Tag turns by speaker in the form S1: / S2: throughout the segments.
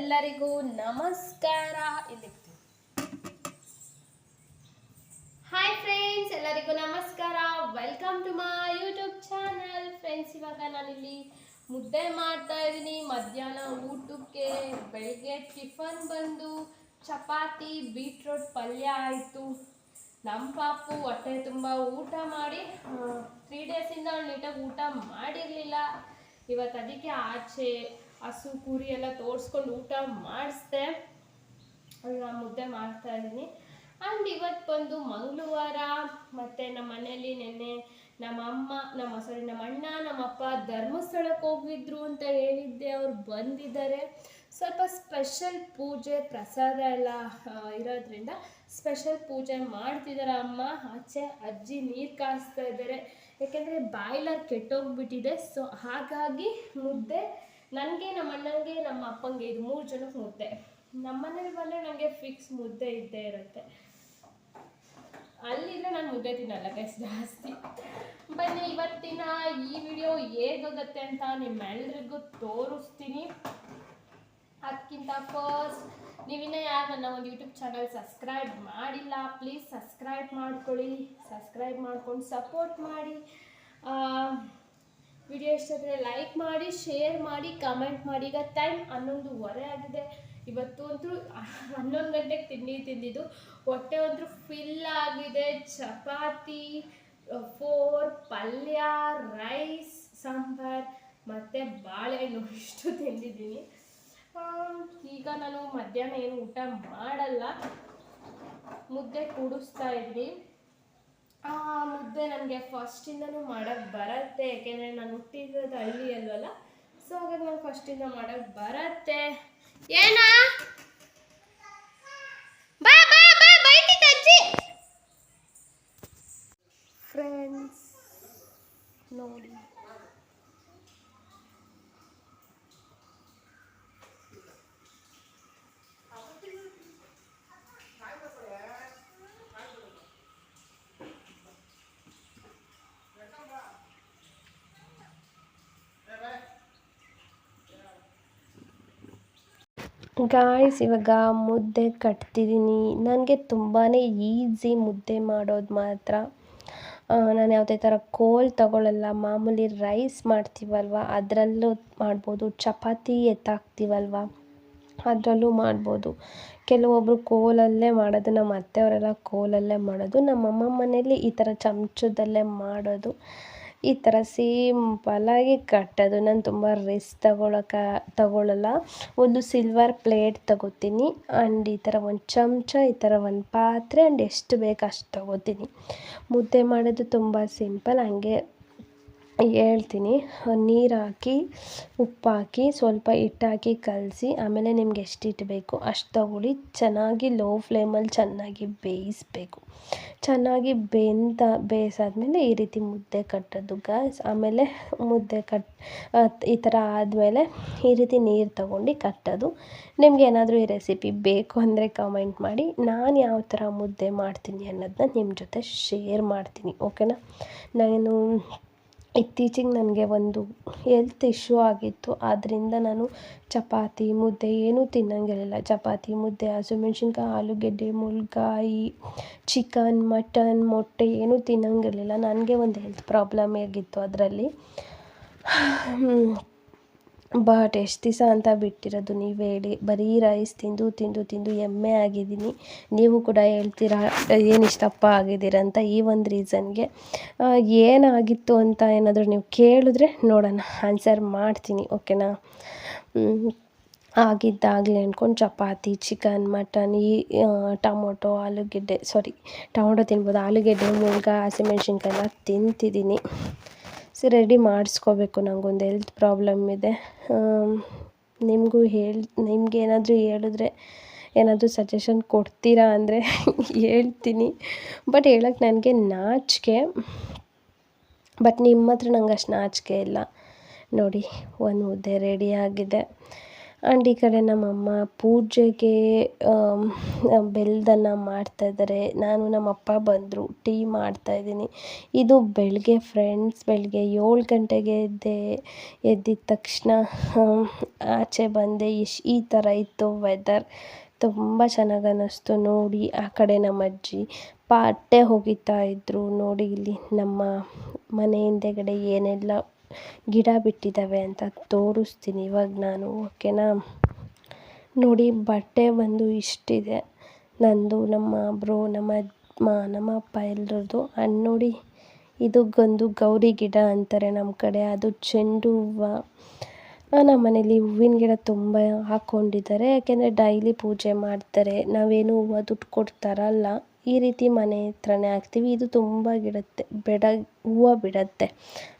S1: ಎಲ್ಲರಿಗೂ ನಮಸ್ಕಾರ. ಇಲ್ಲಿ ಹಾಯ್ ಫ್ರೆಂಡ್ಸ್ ಎಲ್ಲರಿಗೂ ನಮಸ್ಕಾರ. Welcome to my YouTube channel friends ಇವಾಗ ನಾನಿಲ್ಲಿ ಮುದ್ದೆ ಮಾಡ್ತಾ ಇದ್ದೀನಿ. ಮಧ್ಯಾಹ್ನ ಊಟಕ್ಕೆ ಬೆಳಿಗ್ಗೆ ಟಿಫನ್ ಬಂದು ಚಪಾತಿ, ಬೀಟ್ರೋಟ್ ಪಲ್ಯ ಆಯಿತು. ನಮ್ಮ ಪಾಪು ಹೊಟ್ಟೆ ತುಂಬ ಊಟ ಮಾಡಿ ತ್ರೀ ಡೇಸಿಂದ ಅವಳು ನೀಟಾಗಿ ಊಟ ಮಾಡಿರಲಿಲ್ಲ. ಇವತ್ತು ಅದಕ್ಕೆ ಆಚೆ ಹಸು, ಕುರಿ ಎಲ್ಲ ತೋರಿಸ್ಕೊಂಡು ಊಟ ಮಾಡಿಸ್ದೆ. ನಾನು ಮುದ್ದೆ ಮಾಡ್ತಾ ಇದ್ದೀನಿ. ಆ್ಯಂಡ್ ಇವತ್ತು ಬಂದು ಮಂಗಳವಾರ. ಮತ್ತು ನಮ್ಮ ಮನೆಯಲ್ಲಿ ನೆನ್ನೆ ನಮ್ಮ ಅಮ್ಮ, ನಮ್ಮ ಸಾರಿ ನಮ್ಮ ಅಣ್ಣ ನಮ್ಮಪ್ಪ ಧರ್ಮಸ್ಥಳಕ್ಕೆ ಹೋಗಿದ್ರು ಅಂತ ಹೇಳಿದ್ದೆ. ಅವ್ರು ಬಂದಿದ್ದಾರೆ. ಸ್ವಲ್ಪ ಸ್ಪೆಷಲ್ ಪೂಜೆ, ಪ್ರಸಾದ ಎಲ್ಲ ಇರೋದ್ರಿಂದ ಸ್ಪೆಷಲ್ ಪೂಜೆ ಮಾಡ್ತಿದ್ದಾರೆ ಅಮ್ಮ. ಆಚೆ ಅಜ್ಜಿ ನೀರು ಕಾಯಿಸ್ತಾ ಇದ್ದಾರೆ. ಯಾಕೆಂದರೆ ಬಾಯ್ಲರ್ ಕೆಟ್ಟೋಗ್ಬಿಟ್ಟಿದೆ. ಸೊ ಹಾಗಾಗಿ ಮುದ್ದೆ ನನಗೆ ನಮ್ಮ ಅಣ್ಣನಿಗೆ ನಮ್ಮ ಅಪ್ಪಂಗೆ ಇದು ಮೂರು ಜನಕ್ಕೆ ಮುದ್ದೆ. ನಮ್ಮ ಮನೇಲಿ ಬಂದರೆ ನನಗೆ ಫಿಕ್ಸ್ ಮುದ್ದೆ ಇದ್ದೇ ಇರುತ್ತೆ. ಅಲ್ಲಿದ್ರೆ ನಾನು ಮುದ್ದೆ ತಿನ್ನಲ್ಲ ಗೈಸ್ ಜಾಸ್ತಿ. ಬನ್ನಿ, ಇವತ್ತಿನ ಈ ವಿಡಿಯೋ ಹೇಗೋಗುತ್ತೆ ಅಂತ ನಿಮ್ಮೆಲ್ರಿಗೂ ತೋರಿಸ್ತೀನಿ. ಅದಕ್ಕಿಂತ ಫಸ್ಟ್ ನೀವಿನ್ನ ಯಾರು ನನ್ನ ಒಂದು ಯೂಟ್ಯೂಬ್ ಚಾನಲ್ ಸಬ್ಸ್ಕ್ರೈಬ್ ಮಾಡಿಲ್ಲ ಪ್ಲೀಸ್ ಸಬ್ಸ್ಕ್ರೈಬ್ ಮಾಡ್ಕೊಳ್ಳಿ. ಸಬ್ಸ್ಕ್ರೈಬ್ ಮಾಡ್ಕೊಂಡು ಸಪೋರ್ಟ್ ಮಾಡಿ. ವಿಡಿಯೋ ಇಷ್ಟ ಆದರೆ ಲೈಕ್ ಮಾಡಿ ಶೇರ್ ಮಾಡಿ ಕಮೆಂಟ್ ಮಾಡಿ. ಈಗ ಟೈಮ್ ಹನ್ನೊಂದುವರೆ ಆಗಿದೆ. ಇವತ್ತು ಅಂತೂ ಹನ್ನೊಂದು ಗಂಟೆಗೆ ತಿಂಡಿ ತಿಂದಿದ್ದು. ಹೊಟ್ಟೆ ಅಂತೂ ಫಿಲ್ ಆಗಿದೆ. ಚಪಾತಿ ಫೋರ್ ಪಲ್ಯ ರೈಸ್ ಸಾಂಬಾರ್, ಮತ್ತು ಬಾಳೆಹಣ್ಣು. ಇಷ್ಟು ತಿಂದಿದ್ದೀನಿ. ಈಗ ನಾನು ಮಧ್ಯಾಹ್ನ ಏನು ಊಟ ಮಾಡಲ್ಲ. ಮುದ್ದೆ ಕೂಡಿಸ್ತಾ ಇದ್ವಿ. ಆ, ಮುದ್ದೆ ನನಗೆ ಫಸ್ಟಿಂದನೂ ಮಾಡೋಕ್ಕೆ ಬರತ್ತೆ, ಯಾಕೆಂದರೆ ನಾನು ಹುಟ್ಟಿರೋದು ಹಳ್ಳಿ ಅಲ್ವಲ್ಲ? ಸೊ ಹಾಗಾಗಿ ನಾನು ಫಸ್ಟಿಂದ ಮಾಡೋಕ್ಕೆ ಬರುತ್ತೆ. ಏನಾ? ಫ್ರೆಂಡ್ಸ್ ನೋಡಿ. ಗಾಯ್ಸ್ ಇವಾಗ ಮುದ್ದೆ ಕಟ್ತಿದ್ದೀನಿ ನನಗೆ ತುಂಬಾ ಈಸಿ ಮುದ್ದೆ ಮಾಡೋದು ಮಾತ್ರ. ನಾನು ಯಾವುದೇ ಥರ ಕೋಲ್ ತಗೊಳ್ಳಲ್ಲ ಮಾಮೂಲಿ ರೈಸ್ ಮಾಡ್ತೀವಲ್ವ? ಅದರಲ್ಲೂ ಮಾಡ್ಬೋದು. ಚಪಾತಿ ಎತ್ತಾಕ್ತೀವಲ್ವ? ಅದರಲ್ಲೂ ಮಾಡ್ಬೋದು. ಕೆಲವೊಬ್ಬರು ಕೋಲಲ್ಲೇ ಮಾಡೋದು. ನಮ್ಮ ಅತ್ತೆಯವರೆಲ್ಲ ಕೋಲಲ್ಲೇ ಮಾಡೋದು. ನಮ್ಮಮ್ಮ ಮನೇಲಿ ಈ ಥರ ಚಮಚದಲ್ಲೇ ಮಾಡೋದು. ಈ ಥರ ಸಿಂಪಲಾಗಿ ಕಟ್ಟೋದು ನಾನು ತುಂಬ ರಿಸ್ಕ್ ತಗೊಳಕ ತಗೊಳ್ಳಲ್ಲ ಒಂದು ಸಿಲ್ವರ್ ಪ್ಲೇಟ್ ತಗೋತೀನಿ ಆ್ಯಂಡ್ ಈ ಥರ ಒಂದು ಚಮಚ, ಈ ಥರ ಒಂದು ಪಾತ್ರೆ ಆ್ಯಂಡ್ ಎಷ್ಟು ಬೇಕು ಅಷ್ಟು ತಗೋತೀನಿ. ಮುದ್ದೆ ಮಾಡೋದು ತುಂಬ ಸಿಂಪಲ್ ಹಂಗೆ ಹೇಳ್ತೀನಿ. ನೀರು ಹಾಕಿ, ಉಪ್ಪು ಹಾಕಿ, ಸ್ವಲ್ಪ ಹಿಟ್ಟಾಕಿ ಕಲಸಿ, ಆಮೇಲೆ ನಿಮ್ಗೆ ಎಷ್ಟು ಹಿಟ್ಟು ಬೇಕು ಅಷ್ಟು ತಗೊಳ್ಳಿ. ಚೆನ್ನಾಗಿ ಲೋ ಫ್ಲೇಮಲ್ಲಿ ಚೆನ್ನಾಗಿ ಬೇಯಿಸಬೇಕು. ಚೆನ್ನಾಗಿ ಬೆಂದ, ಬೇಯಿಸಾದ್ಮೇಲೆ ಈ ರೀತಿ ಮುದ್ದೆ ಕಟ್ಟೋದು ಗಾಯ್ಸ್ ಆಮೇಲೆ ಮುದ್ದೆ ಕಟ್ ಈ ಥರ ಆದಮೇಲೆ ಈ ರೀತಿ ನೀರು ತಗೊಂಡು ಕಟ್ಟೋದು. ನಿಮ್ಗೆ ಏನಾದರೂ ಈ ರೆಸಿಪಿ ಬೇಕು ಅಂದರೆ ಕಮೆಂಟ್ ಮಾಡಿ. ನಾನು ಯಾವ ಥರ ಮುದ್ದೆ ಮಾಡ್ತೀನಿ ಅನ್ನೋದನ್ನ ನಿಮ್ಮ ಜೊತೆ ಶೇರ್ ಮಾಡ್ತೀನಿ ಓಕೆನಾ ನಾನು ಇತ್ತೀಚಿಗೆ ನನಗೆ ಒಂದು ಹೆಲ್ತ್ ಇಶ್ಯೂ ಆಗಿತ್ತು. ಆದ್ದರಿಂದ ನಾನು ಚಪಾತಿ, ಮುದ್ದೆ ಏನೂ ತಿನ್ನಂಗಿರಲಿಲ್ಲ ಚಪಾತಿ, ಮುದ್ದೆ ಹಸಿಮೆಣ್ಸಿನ್ಕಾಯಿ ಆಲೂಗೆಡ್ಡೆ ಮುಳ್ಗಾಯಿ ಚಿಕನ್ ಮಟನ್ ಮೊಟ್ಟೆ ಏನೂ ತಿನ್ನಂಗಿರಲಿಲ್ಲ. ನನಗೆ ಒಂದು ಹೆಲ್ತ್ ಪ್ರಾಬ್ಲಮ್ ಆಗಿತ್ತು ಅದರಲ್ಲಿ. ಬಟ್ ಎಷ್ಟು ದಿವಸ ಅಂತ ಬಿಟ್ಟಿರೋದು ನೀವು ಹೇಳಿ. ಬರೀ ರೈಸ್ ತಿಂದು ತಿಂದು ತಿಂದು ಎಮ್ಮೆ ಆಗಿದ್ದೀನಿ. ನೀವು ಕೂಡ ಹೇಳ್ತೀರಾ, ಏನು ಇಷ್ಟಪ್ಪ ಆಗಿದ್ದೀರ ಅಂತ ಈ ಒಂದು ರೀಸನ್ಗೆ ಏನಾಗಿತ್ತು ಅಂತ ಏನಾದರೂ ನೀವು ಕೇಳಿದ್ರೆ ನೋಡೋಣ. ಆನ್ಸರ್ ಮಾಡ್ತೀನಿ ಓಕೆನಾ ಆಗಿದ್ದಾಗಲಿ ಅಂದ್ಕೊಂಡು ಚಪಾತಿ ಚಿಕನ್ ಮಟನ್ ಈ ಟೊಮೊಟೊ, ಆಲೂಗೆಡ್ಡೆ ಸಾರಿ ಟೊಮೊಟೊ ತಿನ್ಬೋದು, ಆಲೂಗೆಡ್ಡೆ ಮುಳ್ಗ ಹಸಿಮೆಣ್ಸಿನ್ಕಾಯಿ ಎಲ್ಲ ತಿಂತಿದ್ದೀನಿ. So ready ಮಾಡಿಸ್ಕೋಬೇಕು. ನನಗೊಂದು ಹೆಲ್ತ್ ಪ್ರಾಬ್ಲಮ್ ಇದೆ. ನಿಮಗೂ ಹೇಳಿ, ನಿಮ್ಗೆ ಏನಾದರೂ ಹೇಳಿದ್ರೆ, ಏನಾದರೂ ಸಜೆಷನ್ ಕೊಡ್ತೀರಾ ಅಂದರೆ ಹೇಳ್ತೀನಿ. ಬಟ್ ಹೇಳೋಕ್ಕೆ ನನಗೆ ನಾಚಿಕೆ. ಬಟ್ ನಿಮ್ಮ ಹತ್ರ ನಂಗೆ ಅಷ್ಟು ನಾಚಿಕೆ ಇಲ್ಲ. ನೋಡಿ, ಒಂದು ಮುದ್ದೆ ರೆಡಿ ಆಗಿದೆ. ಆ್ಯಂಡ್ ಈ ಕಡೆ ನಮ್ಮಮ್ಮ ಪೂಜೆಗೆ ಬೆಲ್ಲದನ್ನ ಮಾಡ್ತಾಯಿದ್ದಾರೆ ನಾನು ನಮ್ಮಪ್ಪ ಬಂದರು, ಟೀ ಮಾಡ್ತಾಯಿದ್ದೀನಿ ಇದು ಬೆಳಗ್ಗೆ ಫ್ರೆಂಡ್ಸ್ ಬೆಳಗ್ಗೆ ಏಳು ಗಂಟೆಗೆ ಎದ್ದೆ, ಎದ್ದಿದ ತಕ್ಷಣ ಆಚೆ ಬಂದೆ. ಇಶ್, ಈ ಥರ ಇತ್ತು ವೆದರ್ ತುಂಬ ಚೆನ್ನಾಗಿ ಅನ್ನಿಸ್ತು ನೋಡಿ, ಆ ಕಡೆ ನಮ್ಮ ಅಜ್ಜಿ ಪಾಟೆ ಹೋಗಿತಾ ಇದ್ದರು ನೋಡಿ ಇಲ್ಲಿ ನಮ್ಮ ಮನೆ ಹಿಂದೆಗಡೆ ಏನೆಲ್ಲ ಗಿಡ ಬಿಟ್ಟಿದ್ದಾವೆ ಅಂತ ತೋರಿಸ್ತೀನಿ. ಇವಾಗ ನಾನು ಓಕೆನಾ? ನೋಡಿ, ಬಟ್ಟೆ ಬಂದು ಇಷ್ಟಿದೆ. ನಂದು, ನಮ್ಮ ಬ್ರೋ, ನಮ್ಮ ನಮ್ಮ ಅಪ್ಪ ಎಲ್ಲರದ್ದು ಆ್ಯಂಡ್ ನೋಡಿ, ಇದು ಗಂದು ಗೌರಿ ಗಿಡ ಅಂತಾರೆ ನಮ್ಮ ಕಡೆ. ಅದು ಚೆಂಡು ಹೂವು. ನಮ್ಮ ಮನೇಲಿ ಹೂವಿನ ಗಿಡ ತುಂಬ ಹಾಕ್ಕೊಂಡಿದ್ದಾರೆ. ಯಾಕೆಂದರೆ ಡೈಲಿ ಪೂಜೆ ಮಾಡ್ತಾರೆ. ನಾವೇನು ಹೂವು ದುಡ್ಡು ಕೊಡ್ತಾರಲ್ಲ. ಈ ರೀತಿ ಮನೆ ಹತ್ರನೇ ಹಾಕ್ತೀವಿ. ಇದು ತುಂಬ ಗಿಡತ್ತೆ. ಬೆಡ, ಹೂವು ಬಿಡತ್ತೆ.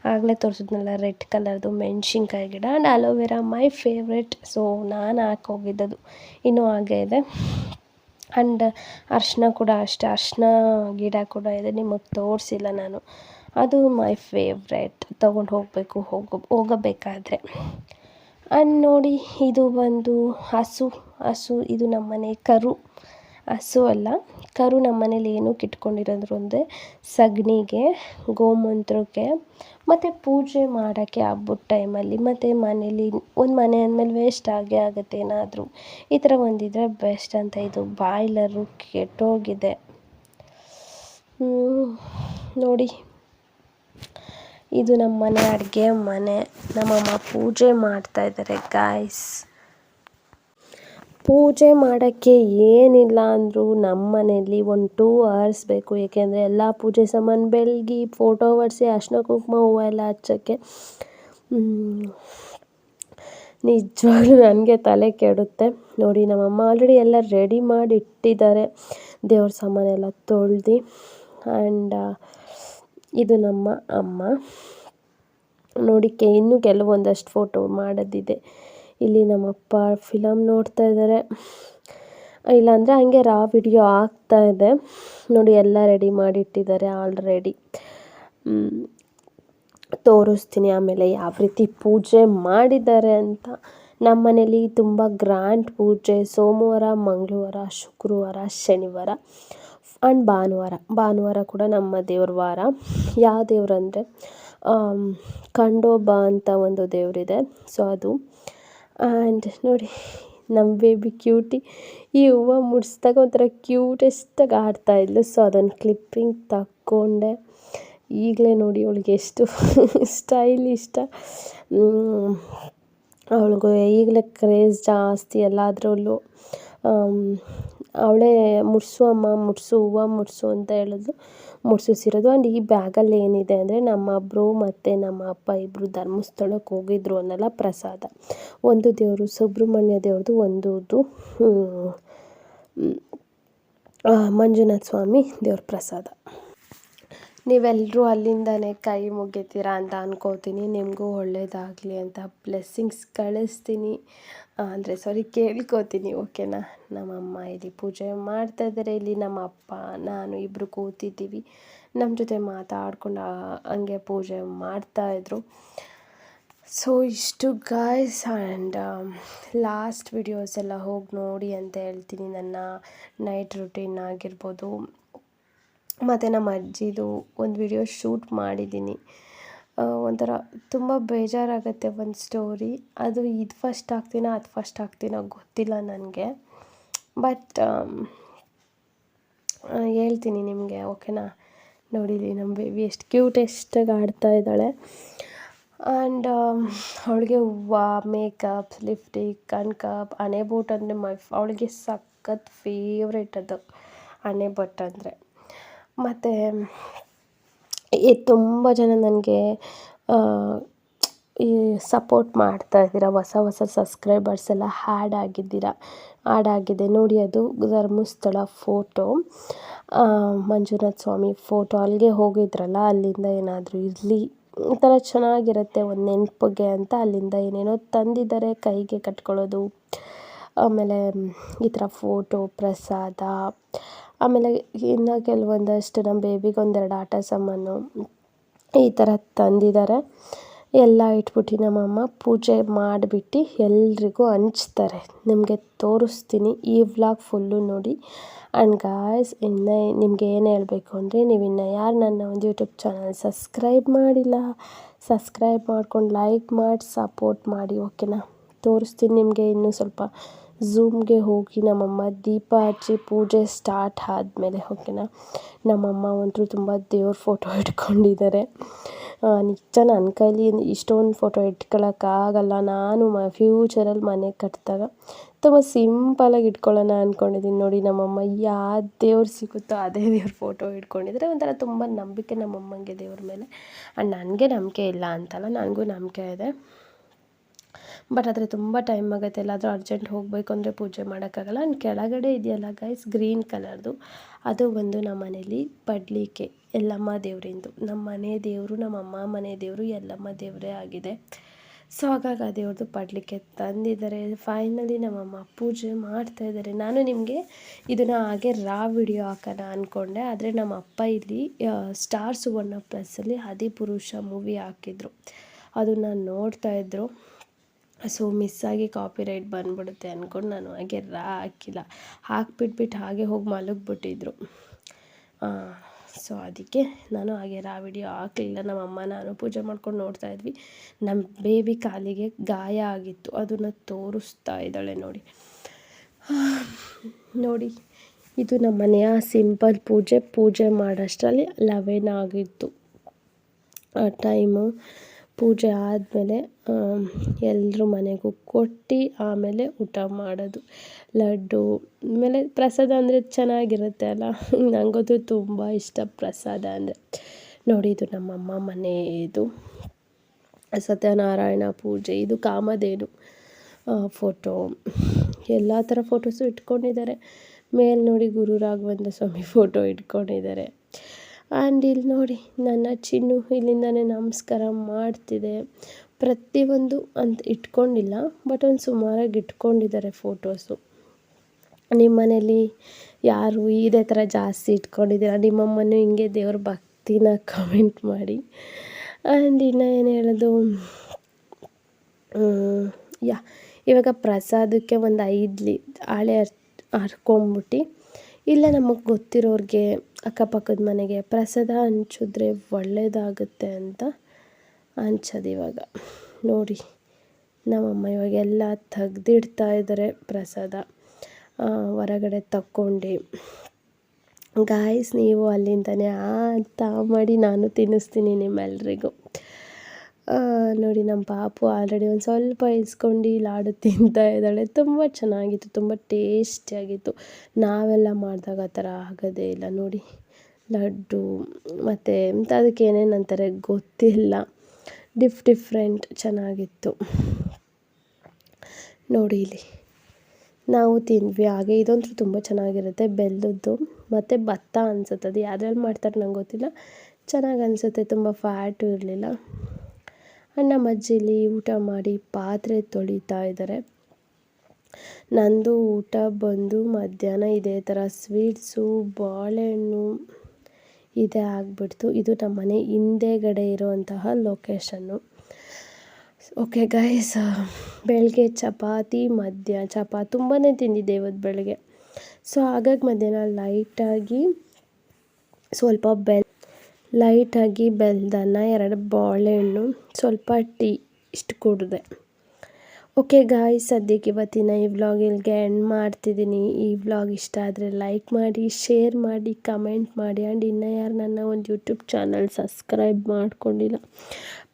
S1: ಆಗಲೇ ತೋರಿಸಿದ್ನಲ್ಲ, ರೆಡ್ ಕಲರ್ದು ಮೆಣ್ಸಿನ್ಕಾಯಿ ಗಿಡ. And aloe vera my favourite so ನಾನು ಹಾಕೋಗಿದ್ದದು ಇನ್ನೂ ಹಾಗೆ ಇದೆ. ಆ್ಯಂಡ್ ಅರ್ಶಿನ ಕೂಡ ಅಷ್ಟೇ. ಅರ್ಶಿನ ಗಿಡ ಕೂಡ ಇದೆ. ನಿಮಗೆ ತೋರಿಸಿಲ್ಲ ನಾನು. ಅದು ಮೈ ಫೇವ್ರೆಟ್ ತೊಗೊಂಡು ಹೋಗಬೇಕು, ಹೋಗೋ, ಹೋಗಬೇಕಾದ್ರೆ. ಆ್ಯಂಡ್ ನೋಡಿ, ಇದು ಬಂದು ಹಸು. ಹಸು, ಇದು ನಮ್ಮನೆ ಕರು. ಹಸು ಅಲ್ಲ. ಕರು ನಮ್ಮ ಮನೇಲಿ ಏನಕ್ಕೆ ಇಟ್ಕೊಂಡಿರೋದು ಅಂದರೆ ಸಗಣಿಗೆ, ಗೋಮಂತ್ರಕ್ಕೆ, ಮತ್ತು ಪೂಜೆ ಮಾಡೋಕ್ಕೆ ಹಬ್ಬದ ಟೈಮಲ್ಲಿ ಮತ್ತು ಮನೇಲಿ ಒಂದು ಮನೆ ಅಂದಮೇಲೆ ವೇಸ್ಟ್ ಆಗೇ ಆಗುತ್ತೆ ಏನಾದರೂ. ಈ ಥರ ಒಂದಿದ್ರೆ ಬೆಸ್ಟ್ ಅಂತ ಇದು ಬಾಯ್ಲರು ಕೆಟ್ಟೋಗಿದೆ. ನೋಡಿ. ಇದು ನಮ್ಮ ಮನೆ ಅಡುಗೆ ಮನೆ. ನಮ್ಮಮ್ಮ ಪೂಜೆ ಮಾಡ್ತಾಯಿದ್ದಾರೆ ಗಾಯ್ಸ್ ಪೂಜೆ ಮಾಡೋಕ್ಕೆ ಏನಿಲ್ಲ ಅಂದರೂ ನಮ್ಮ ಮನೆಯಲ್ಲಿ ಒಂದು ಟೂ ಅವರ್ಸ್ ಬೇಕು. ಏಕೆಂದರೆ ಎಲ್ಲ ಪೂಜೆ ಸಾಮಾನು ಬೆಳಗಿ ಫೋಟೋ ಒರೆಸಿ ಅರ್ಶಿನ ಕುಂಕುಮ ಹೂವು ಎಲ್ಲ ಹಚ್ಚೋಕ್ಕೆ ನಿಜವಾಗ್ಲೂ ನನಗೆ ತಲೆ ಕೆಡುತ್ತೆ. ನೋಡಿ, ನಮ್ಮಮ್ಮ ಆಲ್ರೆಡಿ ಎಲ್ಲ ರೆಡಿ ಮಾಡಿ ಇಟ್ಟಿದ್ದಾರೆ. ದೇವ್ರ ಸಾಮಾನೆಲ್ಲ ತೊಳ್ದು ಆ್ಯಂಡ್ ಇದು ನಮ್ಮ ಅಮ್ಮ. ನೋಡಿಕೆ ಇನ್ನೂ ಕೆಲವೊಂದಷ್ಟು ಫೋಟೋ ಮಾಡೋದಿದೆ. ಇಲ್ಲಿ ನಮ್ಮಪ್ಪ ಫಿಲಮ್ ನೋಡ್ತಾ ಇದ್ದಾರೆ ಇಲ್ಲಾಂದರೆ ಹಂಗೆ ರಾ ವಿಡಿಯೋ ಆಗ್ತಾ ಇದೆ. ನೋಡಿ ಎಲ್ಲ ರೆಡಿ ಮಾಡಿಟ್ಟಿದ್ದಾರೆ ಆಲ್ರೆಡಿ ತೋರಿಸ್ತೀನಿ ಆಮೇಲೆ ಯಾವ ರೀತಿ ಪೂಜೆ ಮಾಡಿದ್ದಾರೆ ಅಂತ. ನಮ್ಮ ಮನೇಲಿ ತುಂಬ ಗ್ರ್ಯಾಂಡ್ ಪೂಜೆ, ಸೋಮವಾರ, ಮಂಗಳವಾರ, ಶುಕ್ರವಾರ, ಶನಿವಾರ ಆ್ಯಂಡ್ ಭಾನುವಾರ. ಭಾನುವಾರ ಕೂಡ ನಮ್ಮ ದೇವ್ರ ವಾರ. ಯಾವ ದೇವ್ರು ಅಂದರೆ ಅಂತ ಒಂದು ದೇವರಿದೆ. ಸೊ ಅದು ಆ್ಯಂಡ್ ನೋಡಿ, ನಮ್ಮ ಬೇಬಿ ಕ್ಯೂಟಿ. ಈ ಹೂವು ಮುಡಿಸ್ದಾಗ ಒಂಥರ ಕ್ಯೂಟೆಸ್ಟಾಗಿ ಆಡ್ತಾಯಿದ್ಲು ಸೊ ಅದೊಂದು ಕ್ಲಿಪ್ಪಿಂಗ್ ತಕ್ಕೊಂಡೆ. ಈಗಲೇ ನೋಡಿ, ಅವಳಿಗೆ ಎಷ್ಟು ಸ್ಟೈಲ್ ಇಷ್ಟ. ಅವಳಿಗೂ ಈಗಲೇ ಕ್ರೇಜ್ ಜಾಸ್ತಿ ಎಲ್ಲದರಲ್ಲೂ. ಅವಳೇ ಮುಡಿಸು ಅಮ್ಮ, ಮುಡಿಸು ಹೂವು, ಮುಡಿಸು ಅಂತ ಹೇಳಿದ್ಲು ಮುಡ್ಸಿಸಿರೋದು. ಆ್ಯಂಡ್ ಈ ಬ್ಯಾಗಲ್ಲಿ ಏನಿದೆ ಅಂದರೆ ನಮ್ಮ ಬ್ರೋ ಮತ್ತು ನಮ್ಮ ಅಪ್ಪ ಇಬ್ಬರು ಧರ್ಮಸ್ಥಳಕ್ಕೆ ಹೋಗಿದ್ರು ಅನ್ನೋಲ್ಲ ಪ್ರಸಾದ. ಒಂದು ದೇವರು, ಸುಬ್ರಹ್ಮಣ್ಯ ದೇವ್ರದ್ದು ಒಂದುದು ಮಂಜುನಾಥ ಸ್ವಾಮಿ ದೇವ್ರ ಪ್ರಸಾದ. ನೀವೆಲ್ಲರೂ ಅಲ್ಲಿಂದನೇ ಕೈ ಮುಗಿತೀರಾ ಅಂತ ಅನ್ಕೋತೀನಿ. ನಿಮಗೂ ಒಳ್ಳೆಯದಾಗಲಿ ಅಂತ ಬ್ಲೆಸ್ಸಿಂಗ್ಸ್ ಕಳಿಸ್ತೀನಿ. ಅಂದರೆ ಸಾರಿ ಕೇಳ್ಕೋತೀನಿ. ಓಕೆನಾ ನಮ್ಮಮ್ಮ ಇಲ್ಲಿ ಪೂಜೆ ಮಾಡ್ತಾಯಿದ್ದಾರೆ ಇಲ್ಲಿ ನಮ್ಮ ಅಪ್ಪ, ನಾನು ಇಬ್ಬರು ಕೂತಿದ್ದೀವಿ. ನಮ್ಮ ಜೊತೆ ಮಾತಾಡ್ಕೊಂಡು ಹಂಗೆ ಪೂಜೆ ಮಾಡ್ತಾಯಿದ್ರು ಸೊ ಇಷ್ಟು ಗಾಯ್ಸ್ ಆ್ಯಂಡ್ ಲಾಸ್ಟ್ ವಿಡಿಯೋಸ್ ಎಲ್ಲ ಹೋಗಿ ನೋಡಿ ಅಂತ ಹೇಳ್ತೀನಿ. ನನ್ನ ನೈಟ್ ರುಟೀನ್ ಆಗಿರ್ಬೋದು. ಮತ್ತು ನಮ್ಮ ಅಜ್ಜಿದು ಒಂದು ವಿಡಿಯೋ ಶೂಟ್ ಮಾಡಿದ್ದೀನಿ. ಒಂಥರ ತುಂಬ ಬೇಜಾರಾಗುತ್ತೆ ಒಂದು ಸ್ಟೋರಿ ಅದು ಇದು ಫಸ್ಟ್ ಹಾಕ್ತೀನೋ ಅದು ಫಸ್ಟ್ ಆಗ್ತೀನೋ ಗೊತ್ತಿಲ್ಲ ನನಗೆ. ಬಟ್ ಹೇಳ್ತೀನಿ ನಿಮಗೆ ಓಕೆನಾ ನೋಡಿಲಿ ನಮ್ಮ ಬೇಬಿ ಎಷ್ಟು ಕ್ಯೂಟೆಸ್ಟಾಗಿ ಆಡ್ತಾ ಇದ್ದಾಳೆ. ಆ್ಯಂಡ್ ಅವಳಿಗೆ ವಾ ಮೇಕಪ್ ಲಿಫ್ಟಿಕ್ ಕಣ್ಕಪ್ ಹಣೆ ಬೋಟ್ ಅಂದರೆ ಮೈ ಅವಳಿಗೆ ಸಖತ್ ಫೇವ್ರೇಟ್ ಅದು. ಹಣೆ ಬಟ್ ಅಂದರೆ. ಮತ್ತು ತುಂಬ ಜನ ನನಗೆ ಈ ಸಪೋರ್ಟ್ ಮಾಡ್ತಾ ಇದ್ದೀರ. ಹೊಸ ಹೊಸ ಸಬ್ಸ್ಕ್ರೈಬರ್ಸ್ ಎಲ್ಲ ಹ್ಯಾಡ್ ಆಗಿದ್ದೀರ. ಆ್ಯಡ್ ಆಗಿದೆ. ನೋಡಿ, ಅದು ಧರ್ಮಸ್ಥಳ ಫೋಟೋ ಮಂಜುನಾಥ ಸ್ವಾಮಿ ಫೋಟೋ ಅಲ್ಲಿಗೆ ಹೋಗಿದ್ರಲ್ಲ, ಅಲ್ಲಿಂದ ಏನಾದರೂ ಇರಲಿ. ಒಂಥರ ಚೆನ್ನಾಗಿರುತ್ತೆ, ಒಂದು ನೆನಪಿಗೆ ಅಂತ ಅಲ್ಲಿಂದ ಏನೇನೋ ತಂದಿದ್ದಾರೆ, ಕೈಗೆ ಕಟ್ಕೊಳ್ಳೋದು. ಆಮೇಲೆ, ಈ ಥರ ಫೋಟೋ ಪ್ರಸಾದ ಆಮೇಲೆ ಇನ್ನು ಕೆಲವೊಂದಷ್ಟು ನಮ್ಮ ಬೇಬಿಗೆ ಒಂದೆರಡು ಆಟ ಸಾಮಾನು ಈ ಥರ ತಂದಿದ್ದಾರೆ. ಎಲ್ಲ ಇಟ್ಬಿಟ್ಟು ನಮ್ಮಮ್ಮ ಪೂಜೆ ಮಾಡಿಬಿಟ್ಟು ಎಲ್ರಿಗೂ ಹಂಚ್ತಾರೆ. ನಿಮಗೆ ತೋರಿಸ್ತೀನಿ ಈ ವ್ಲಾಗ್ ಫುಲ್ಲು ನೋಡಿ. ಆ್ಯಂಡ್ ಗಾಯ್ಸ್ ಇನ್ನು ನಿಮಗೆ ಏನು ಹೇಳಬೇಕು ಅಂದರೆ ನೀವು ಇನ್ನು ಯಾರು ನನ್ನ ಒಂದು ಯೂಟ್ಯೂಬ್ ಚಾನಲ್ ಸಬ್ಸ್ಕ್ರೈಬ್ ಮಾಡಿಲ್ಲ ಸಬ್ಸ್ಕ್ರೈಬ್ ಮಾಡ್ಕೊಂಡು ಲೈಕ್ ಮಾಡಿ ಸಪೋರ್ಟ್ ಮಾಡಿ ಓಕೆನಾ ತೋರಿಸ್ತೀನಿ ನಿಮಗೆ ಇನ್ನೂ ಸ್ವಲ್ಪ ಝೂಮ್ಗೆ ಹೋಗಿ ನಮ್ಮಮ್ಮ ದೀಪ ಹಚ್ಚಿ ಪೂಜೆ ಸ್ಟಾರ್ಟ್ ಆದಮೇಲೆ ಓಕೆನಾ ನಮ್ಮಮ್ಮ ಅಂತೂ ತುಂಬ ದೇವ್ರ ಫೋಟೋ ಇಟ್ಕೊಂಡಿದ್ದಾರೆ. ನಿಜ ನನ್ನ ಕೈಲಿ ಇಷ್ಟೊಂದು ಫೋಟೋ ಇಟ್ಕೊಳ್ಳೋಕ್ಕಾಗಲ್ಲ ನಾನು ಮ ಫ್ಯೂಚರಲ್ಲಿ ಮನೆ ಕಟ್ಟಿದಾಗ ತುಂಬ ಸಿಂಪಲಾಗಿ ಇಟ್ಕೊಳ್ಳೋಣ ಅಂದ್ಕೊಂಡಿದ್ದೀನಿ ನೋಡಿ ನಮ್ಮಮ್ಮ ಯಾವ ದೇವ್ರು ಸಿಗುತ್ತೋ ಅದೇ ದೇವ್ರ ಫೋಟೋ ಇಟ್ಕೊಂಡಿದ್ರೆ ಒಂಥರ ತುಂಬ ನಂಬಿಕೆ ನಮ್ಮಮ್ಮಂಗೆ ದೇವ್ರ ಮೇಲೆ. ಆ್ಯಂಡ್ ನನಗೆ ನಂಬಿಕೆ ಇಲ್ಲ ಅಂತಲ್ಲ, ನನಗೂ ನಂಬಿಕೆ ಇದೆ. ಬಟ್ ಆದರೆ ತುಂಬ ಟೈಮ್ ಆಗುತ್ತೆ ಎಲ್ಲಾದರೂ ಅರ್ಜೆಂಟ್ ಹೋಗಬೇಕು ಅಂದರೆ ಪೂಜೆ ಮಾಡೋಕ್ಕಾಗಲ್ಲ. ಆ್ಯಂಡ್ ಕೆಳಗಡೆ ಇದೆಯಲ್ಲ ಗೈಸ್ ಗ್ರೀನ್ ಕಲರ್ದು ಅದು ಬಂದು ನಮ್ಮ ಮನೇಲಿ ಪಡ್ಲಿಕ್ಕೆ ಎಲ್ಲಮ್ಮ ದೇವರಿಂದು. ನಮ್ಮ ಮನೆ ದೇವರು ನಮ್ಮ ಅಮ್ಮ ಮನೆ ದೇವರು ಎಲ್ಲಮ್ಮ ದೇವರೇ ಆಗಿದೆ. ಸೊ ಹಾಗಾಗಿ ಆ ದೇವ್ರದ್ದು ಪಡ್ಲಿಕ್ಕೆ ತಂದಿದ್ದಾರೆ. ಫೈನಲಿ ನಮ್ಮಮ್ಮ ಪೂಜೆ ಮಾಡ್ತಾ ಇದ್ದಾರೆ. ನಾನು ನಿಮಗೆ ಇದನ್ನು ಹಾಗೆ ರಾ ವಿಡಿಯೋ ಹಾಕೋಣ ಅಂದ್ಕೊಂಡೆ ಆದರೆ ನಮ್ಮ ಅಪ್ಪ ಇಲ್ಲಿ ಸ್ಟಾರ್ ಸುವರ್ಣ ಪ್ಲಸ್ಸಲ್ಲಿ ಆದಿಪುರುಷ ಮೂವಿ ಹಾಕಿದ್ರು. ಅದನ್ನು ನೋಡ್ತಾಯಿದ್ರು ಸೊ ಮಿಸ್ಸಾಗಿ ಕಾಪಿರೈಟ್ ಬಂದ್ಬಿಡುತ್ತೆ ಅಂದ್ಕೊಂಡು ನಾನು ಹಾಗೆ ರಾ ಹಾಕಿಲ್ಲ. ಹಾಕ್ಬಿಟ್ಬಿಟ್ಟು ಹಾಗೆ ಹೋಗಿ ಮಲಗಿಬಿಟ್ಟಿದ್ರು. ಸೊ ಅದಕ್ಕೆ ನಾನು ಹಾಗೆ ರಾ ವಿಡಿಯೋ ಹಾಕಲಿಲ್ಲ. ನಮ್ಮಮ್ಮ, ನಾನು ಪೂಜೆ ಮಾಡ್ಕೊಂಡು ನೋಡ್ತಾ ಇದ್ವಿ. ನಮ್ಮ ಬೇಬಿ ಕಾಲಿಗೆ ಗಾಯ ಆಗಿತ್ತು. ಅದನ್ನು ತೋರಿಸ್ತಾ ಇದ್ದಾಳೆ ನೋಡಿ. ನೋಡಿ, ಇದು ನಮ್ಮ ಮನೆಯ ಸಿಂಪಲ್ ಪೂಜೆ. ಪೂಜೆ ಮಾಡೋಷ್ಟರಲ್ಲಿ ಲೆವೆನ್ ಆಗಿತ್ತು. ಆ ಟೈಮು ಪೂಜೆ ಆದಮೇಲೆ ಎಲ್ಲರೂ ಮನೆಗೂ ಕೊಟ್ಟು ಆಮೇಲೆ ಊಟ ಮಾಡೋದು. ಲಡ್ಡು, ಆಮೇಲೆ ಪ್ರಸಾದ ಅಂದರೆ ಚೆನ್ನಾಗಿರುತ್ತೆ ಅಲ್ಲ? ನನಗಂತೂ ತುಂಬ ಇಷ್ಟ ಪ್ರಸಾದ ಅಂದರೆ. ನೋಡಿ, ಇದು ನಮ್ಮಮ್ಮ ಮನೆ ಇದು. ಸತ್ಯನಾರಾಯಣ ಪೂಜೆ, ಇದು ಕಾಮಧೇನು ಫೋಟೋ. ಎಲ್ಲ ಥರ ಫೋಟೋಸು ಇಟ್ಕೊಂಡಿದ್ದಾರೆ. ಮೇಲೆ ನೋಡಿ ಗುರು ರಾಘವೇಂದ್ರ ಸ್ವಾಮಿ ಫೋಟೋ ಇಟ್ಕೊಂಡಿದ್ದಾರೆ. ಆ್ಯಂಡ್ ಇಲ್ಲಿ ನೋಡಿ ನನ್ನ ಚಿನ್ನು ಇಲ್ಲಿಂದನೇ ನಮಸ್ಕಾರ ಮಾಡ್ತಿದೆ. ಪ್ರತಿಯೊಂದು ಅಂತ ಇಟ್ಕೊಂಡಿಲ್ಲ, ಬಟ್ ಒಂದು ಸುಮಾರಾಗಿ ಇಟ್ಕೊಂಡಿದ್ದಾರೆ ಫೋಟೋಸು. ನಿಮ್ಮ ಮನೇಲಿ ಯಾರು ಇದೇ ಥರ ಜಾಸ್ತಿ ಇಟ್ಕೊಂಡಿದ್ದೀರಾ? ನಿಮ್ಮಮ್ಮನೂ ಹಿಂಗೆ ದೇವ್ರ ಭಕ್ತಿನ ಕಮೆಂಟ್ ಮಾಡಿ. ಆ್ಯಂಡ್ ಇನ್ನು ಏನು ಹೇಳೋದು? ಯಾ, ಇವಾಗ ಪ್ರಸಾದಕ್ಕೆ ಒಂದು ಐದು ಲಿ ಹಾಳೆ ಹರ್ಕೊಂಬಿಟ್ಟು ಇಲ್ಲ ನಮಗೆ ಗೊತ್ತಿರೋರಿಗೆ ಅಕ್ಕಪಕ್ಕದ ಮನೆಗೆ, ಪ್ರಸಾದ ಹಂಚಿದ್ರೆ ಒಳ್ಳೆಯದಾಗುತ್ತೆ ಅಂತ ಹಂಚೋದು ಇವಾಗ. ನೋಡಿ, ನಮ್ಮಮ್ಮ ಇವಾಗ ಎಲ್ಲ ತೆಗ್ದಿಡ್ತಾ ಇದ್ದಾರೆ ಪ್ರಸಾದ. ಹೊರಗಡೆ ತಕ್ಕೊಂಡು. ಗಾಯ್ಸ್ ನೀವು ಅಲ್ಲಿಂದನೇ ಆ ಮಾಡಿ ನಾನು ತಿನ್ನಿಸ್ತೀನಿ ನಿಮ್ಮೆಲ್ರಿಗೂ. ನೋಡಿ ನಮ್ಮ ಪಾಪು ಆಲ್ರೆಡಿ ಒಂದು ಸ್ವಲ್ಪ ಇಸ್ಕೊಂಡು ಲಾಡು ತಿಂತಾ ಇದ್ದಾಳೆ. ತುಂಬ ಚೆನ್ನಾಗಿತ್ತು, ತುಂಬ ಟೇಸ್ಟಿಯಾಗಿತ್ತು ನಾವೆಲ್ಲ ಮಾಡಿದಾಗ ಆ ಥರ ಆಗೋದೇ ಇಲ್ಲ. ನೋಡಿ, ಲಡ್ಡು, ಮತ್ತು ಅದಕ್ಕೆ ಏನೇನು ಅಂತಾರೆ ಗೊತ್ತಿಲ್ಲ. ಡಿಫ್ ಡಿಫ್ರೆಂಟ್ ಚೆನ್ನಾಗಿತ್ತು. ನೋಡಿ ಇಲ್ಲಿ, ನಾವು ತಿಂದ್ವಿ. ಹಾಗೆ ಇದಂತೂ ತುಂಬ ಚೆನ್ನಾಗಿರುತ್ತೆ ಬೆಲ್ಲದ್ದು ಮತ್ತು ಭತ್ತ ಅನ್ಸುತ್ತೆ. ಅದು ಯಾವ್ದ್ರಲ್ಲಿ ಮಾಡ್ತಾರೆ ನಂಗೆ ಗೊತ್ತಿಲ್ಲ. ಚೆನ್ನಾಗಿ ಅನಿಸುತ್ತೆ, ತುಂಬ ಫ್ಯಾಟು ಇರಲಿಲ್ಲ. ಅಣ್ಣ ಮಜ್ಜಿಲಿ ಊಟ ಮಾಡಿ ಪಾತ್ರೆ ತೊಳಿತಾ ಇದ್ದಾರೆ. ನಂದು ಊಟ ಬಂದು ಮಧ್ಯಾಹ್ನ ಇದೇ ಥರ ಸ್ವೀಟ್ಸು, ಬಾಳೆಹಣ್ಣು ಇದೇ ಆಗಿಬಿಡ್ತು. ಇದು ನಮ್ಮ ಮನೆ ಹಿಂದೆಗಡೆ ಇರುವಂತಹ ಲೊಕೇಶನ್ನು. ಓಕೆ ಗೈಸ್, ಬೆಳಗ್ಗೆ ಚಪಾತಿ, ಮಧ್ಯ ಚಪಾ ತುಂಬಾ ತಿಂದಿದ್ದೆ ಇವತ್ತು ಬೆಳಗ್ಗೆ. ಸೊ ಹಾಗಾಗಿ ಮಧ್ಯಾಹ್ನ ಲೈಟಾಗಿ ಸ್ವಲ್ಪ ಬೆಲ್ ಲೈಟಾಗಿ ಬೆಂದನ ಎರಡು ಬಾಳೆಹಣ್ಣು, ಸ್ವಲ್ಪ ಟೀ ಇಷ್ಟು ಕುಡಿದೆ. ಓಕೆ ಗಾಯ್ ಸದ್ಯಕ್ಕೆ ಇವತ್ತಿನ ಈ ವ್ಲಾಗ್ ಇಲ್ಲಿಗೆ ಎಂಡ್ ಮಾಡ್ತಿದ್ದೀನಿ. ಈ ವ್ಲಾಗ್ ಇಷ್ಟ ಆದರೆ ಲೈಕ್ ಮಾಡಿ, ಶೇರ್ ಮಾಡಿ, ಕಮೆಂಟ್ ಮಾಡಿ ಆ್ಯಂಡ್ ಇನ್ನು ಯಾರು ನನ್ನ ಒಂದು ಯೂಟ್ಯೂಬ್ ಚಾನಲ್ ಸಬ್ಸ್ಕ್ರೈಬ್ ಮಾಡ್ಕೊಂಡಿಲ್ಲ,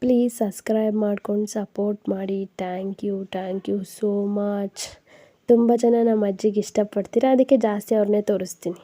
S1: ಪ್ಲೀಸ್ ಸಬ್ಸ್ಕ್ರೈಬ್ ಮಾಡ್ಕೊಂಡು ಸಪೋರ್ಟ್ ಮಾಡಿ. Thank you thank you so much. ತುಂಬ ಜನ ನಮ್ಮ ಅಜ್ಜಿಗೆ ಇಷ್ಟಪಡ್ತೀರ, ಅದಕ್ಕೆ ಜಾಸ್ತಿ ಅವ್ರನ್ನೇ ತೋರಿಸ್ತೀನಿ.